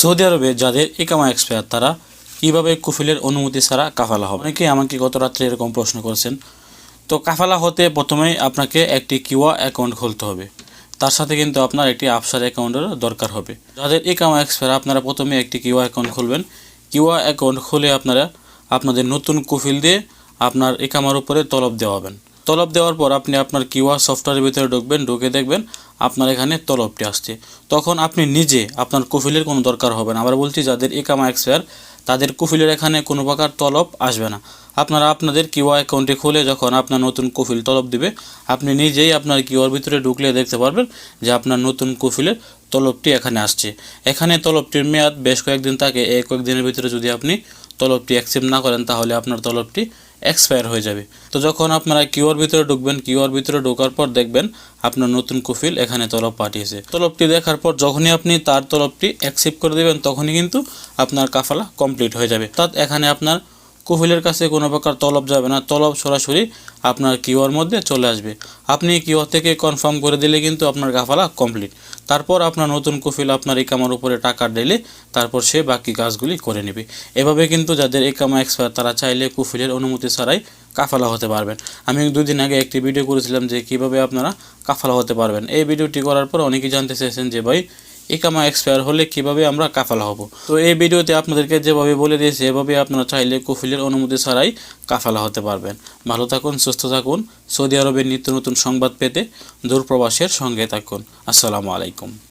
Saudi আরবে যাদের ইকামা expire, তারা কীভাবে কুফিলের অনুমতি ছাড়া কাফালা হবে? অনেকে আমাকে গত রাত্রে এরকম প্রশ্ন করেছেন। তো কাফালা হতে প্রথমেই আপনাকে একটি কিউয়া অ্যাকাউন্ট খুলতে হবে। তার সাথে কিন্তু আপনার একটি আফসার অ্যাকাউন্টেরও দরকার হবে। যাদের একামা এক্সপায়ার, আপনারা প্রথমে একটি কিউয়া অ্যাকাউন্ট খুলবেন। কিউয়া অ্যাকাউন্ট খুলে আপনারা আপনাদের নতুন কুফিল দিয়ে আপনার একামার উপরে তলব দেওয়াবেন। তলব দেওয়ার পর আপনি আপনার কিউআর সফটওয়্যারের ভিতরে ঢুকবেন, ঢুকে দেখবেন আপনার এখানে তলবটি আসছে। তখন আপনি নিজে আপনার কুফিলের কোনো দরকার হবে না। আবার বলছি, যাদের ইকামা এক্সপায়ার, তাদের কুফিলের এখানে কোনো প্রকার তলব আসবে না। আপনারা আপনাদের কিউআর অ্যাকাউন্টটি খুলে যখন আপনার নতুন কুফিল তলব দিবে, আপনি নিজেই আপনার কিউআর ভিতরে ঢুকলে দেখতে পারবেন যে আপনার নতুন কুফিলের তলবটি এখানে আসছে। এখানে তলবটির মেয়াদ বেশ কয়েকদিন থাকে। এই কয়েকদিনের ভিতরে যদি আপনি তলবটি অ্যাকসেপ্ট না করেন, তাহলে আপনার তলবটি এক্সপায়ার হয়ে যাবে। তো যখন আপনারা কিউর ভিতরে ঢুকবেন কিউর ভিতরে ঢোকার পর দেখবেন আপনার নতুন কুফিল এখানে তলব পাঠিয়েছে। তলবটি দেখার পর যখনই আপনি তার তলবটি অ্যাকসেপ্ট করে দেবেন, তখনই কিন্তু আপনার কাফালা কমপ্লিট হয়ে যাবে। অর্থাৎ এখানে আপনার কুফিলের কাছে কোনো প্রকার তলব যাবে না। তলব সরাসরি আপনার কিউআর মধ্যে চলে আসবে। আপনি কিউআর থেকে কনফার্ম করে দিলে কিন্তু আপনার গাফালা কমপ্লিট। তারপর আপনার নতুন কুফিল আপনার ইকামার উপরে টাকা দিলে তারপর সে বাকি কাজগুলি করে নেবে। এভাবে কিন্তু যাদের ইকামা এক্সপায়ার, তারা চাইলে কুফিলের অনুমতি ছাড়াই কাফালা হতে পারবেন। আমি দুদিন আগে একটি ভিডিও করেছিলাম যে কীভাবে আপনারা কাফালা হতে পারবেন। এই ভিডিওটি করার পর অনেকেই জানতে চেয়েছেন যে ভাই ইকামা এক্সপায়ার হলে কীভাবে আমরা কাফালা হব? তো এই ভিডিওতে আপনাদেরকে যেভাবে বলে দিয়েছি, এভাবে আপনারা চাইলে কুফিলের অনুমতি ছাড়াই কাফালা হতে পারবেন। ভালো থাকুন, সুস্থ থাকুন। সৌদি আরবের নিত্য নতুন সংবাদ পেতে দূরপ্রবাসের সঙ্গে থাকুন। আসসালামু আলাইকুম।